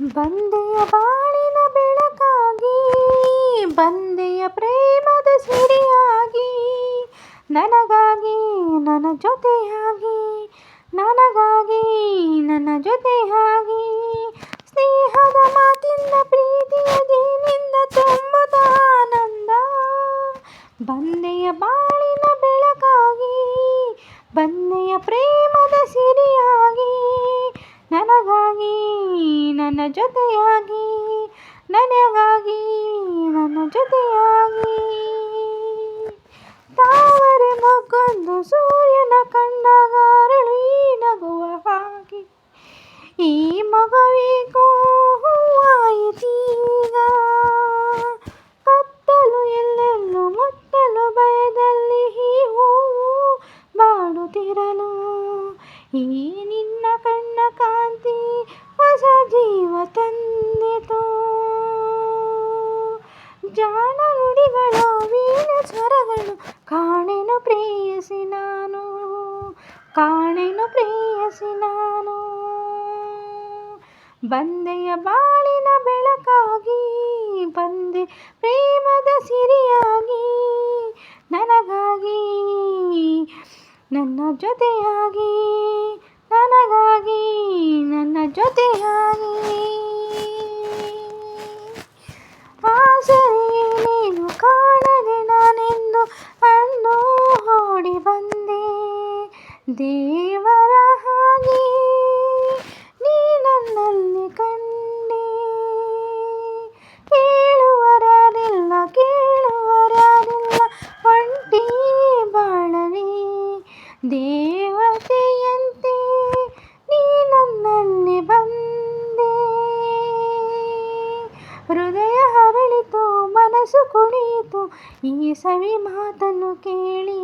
ಬಂದೆಯ ಬಾಳಿನ ಬೆಳಕಾಗಿ, ಬಂದೆಯ ಪ್ರೇಮದ ಸಿರಿಯಾಗಿ ನನಗಾಗಿ ನನ್ನ ಜೊತೆಯಾಗಿ, ನನಗಾಗಿ ನನ್ನ ಜೊತೆಯಾಗಿ, ಸ್ನೇಹದ ಮಾತಿಂದ ಪ್ರೀತಿಯ ಜೇನಿಂದ ತುಂಬದ ಆನಂದ ಬಂದೆಯ ಬಾಳಿನ ಬೆಳಕಾಗಿ, ಬಂದೆಯ ಪ್ರೇಮದ ಸಿರಿಯಾಗಿ ನನಗಾಗಿ ನನ್ನ ಜೊತೆಯಾಗಿ ನನಗಾಗಿ ನನ್ನ ಜೊತೆಯಾಗಿ. ತಾವರೆ ಮೊಗ್ಗೊಂದು ಸೂರ್ಯನ ಕಂಡಾಗ ನಿನ್ನ ಕಣ್ಣ ಕಾಂತಿ ಹೊಸ ಜೀವ ತಂದಿತು. ಜಾಣ ನುಡಿಗಳು, ವೀಣ ಸ್ವರಗಳು, ಕಾಣೆನು ಪ್ರೇಯಸಿ ನಾನು, ಕಾಣೆನು ಪ್ರೇಯಸಿ ನಾನು. ಬಂದೆಯ ಬಾಳಿನ ಬೆಳಕಾಗಿ, ಬಂದೆ ಪ್ರೇಮದ ಸಿರಿಯಾಗಿ, ನನಗಾಗಿ, ನನ್ನ ಜೊತೆಯಾಗಿ. ನನಗಾಗಿ ನನ್ನ ಜೊತೆಯಾಗಿ. ಆಸರೆಯೇ ನೀನು ಕಾಣದೆ ನಾನೆಂದು ಅಂದು ಓಡಿ ಬಂದೆ. ದೇವರ ಹಾಗೆ ನೀ ನನ್ನಲ್ಲಿ ಕಂಡೆ. ಕೇಳುವರಾರಿಲ್ಲ ಕೇಳುವರಾರಿಲ್ಲ, ಒಂಟಿ ಬಾಳಲಿ. ದೇವತೆಯಂತೆ ಈ ಸವಿ ಮಾತನ್ನು ಕೇಳಿ,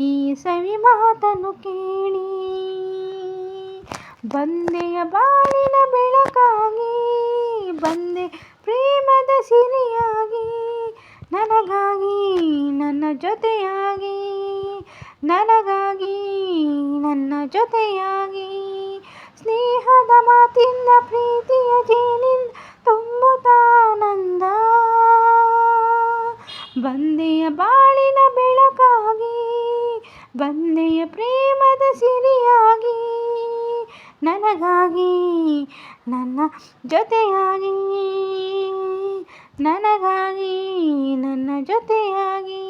ಈ ಸವಿ ಮಾತನ್ನು ಕೇಳಿ. ಬಂದೆಯ ಬಾಳಿನ ಬೆಳಕಾಗಿ, ಬಂದೆ ಪ್ರೇಮದ ಸಿರಿಯಾಗಿ, ನನಗಾಗಿ ನನ್ನ ಜೊತೆಯಾಗಿ, ನನಗಾಗಿ ನನ್ನ ಜೊತೆಯಾಗಿ. ಸ್ನೇಹದ ಮಾತಿಂದ ಪ್ರೀತಿಯ ಜೇನಿಂದ ಬೆಳಕಾಗಿ ಬಂದೆಯ ಪ್ರೇಮದ ಸಿರಿಯಾಗಿ, ನನಗಾಗಿ, ನನ್ನ ಜೊತೆಯಾಗಿ, ನನಗಾಗಿ, ನನ್ನ ಜೊತೆಯಾಗಿ.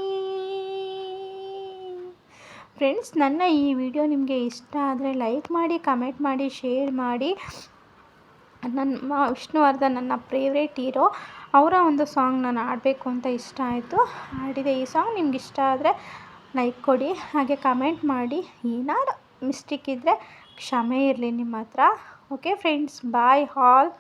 ಫ್ರೆಂಡ್ಸ್ ನನ್ನ ಈ ವಿಡಿಯೋ ನಿಮಗೆ ಇಷ್ಟ ಆದರೆ ಲೈಕ್ ಮಾಡಿ ಕಮೆಂಟ್ ಮಾಡಿ ಶೇರ್ ಮಾಡಿ. ನನ್ನ ವಿಷ್ಣುವರ್ಧನ್ ನನ್ನ ಫೇವ್ರೇಟ್ ಹೀರೋ ಅವರ ಒಂದು ಸಾಂಗ್ ನಾನು ಹಾಡಬೇಕು ಅಂತ ಇಷ್ಟ ಆಯಿತು. ಹಾಡಿದೆ ಈ ಸಾಂಗ್ ನಿಮ್ಗೆ ಇಷ್ಟ ಆದರೆ ಲೈಕ್ ಕೊಡಿ, ಹಾಗೆ ಕಮೆಂಟ್ ಮಾಡಿ. ಏನಾದ್ರು ಮಿಸ್ಟೇಕ್ ಇದ್ದರೆ ಕ್ಷಮೆ ಇರಲಿ ನಿಮ್ಮ ಹತ್ರ. ಓಕೆ ಫ್ರೆಂಡ್ಸ್ ಬಾಯ್ ಹಾಲ್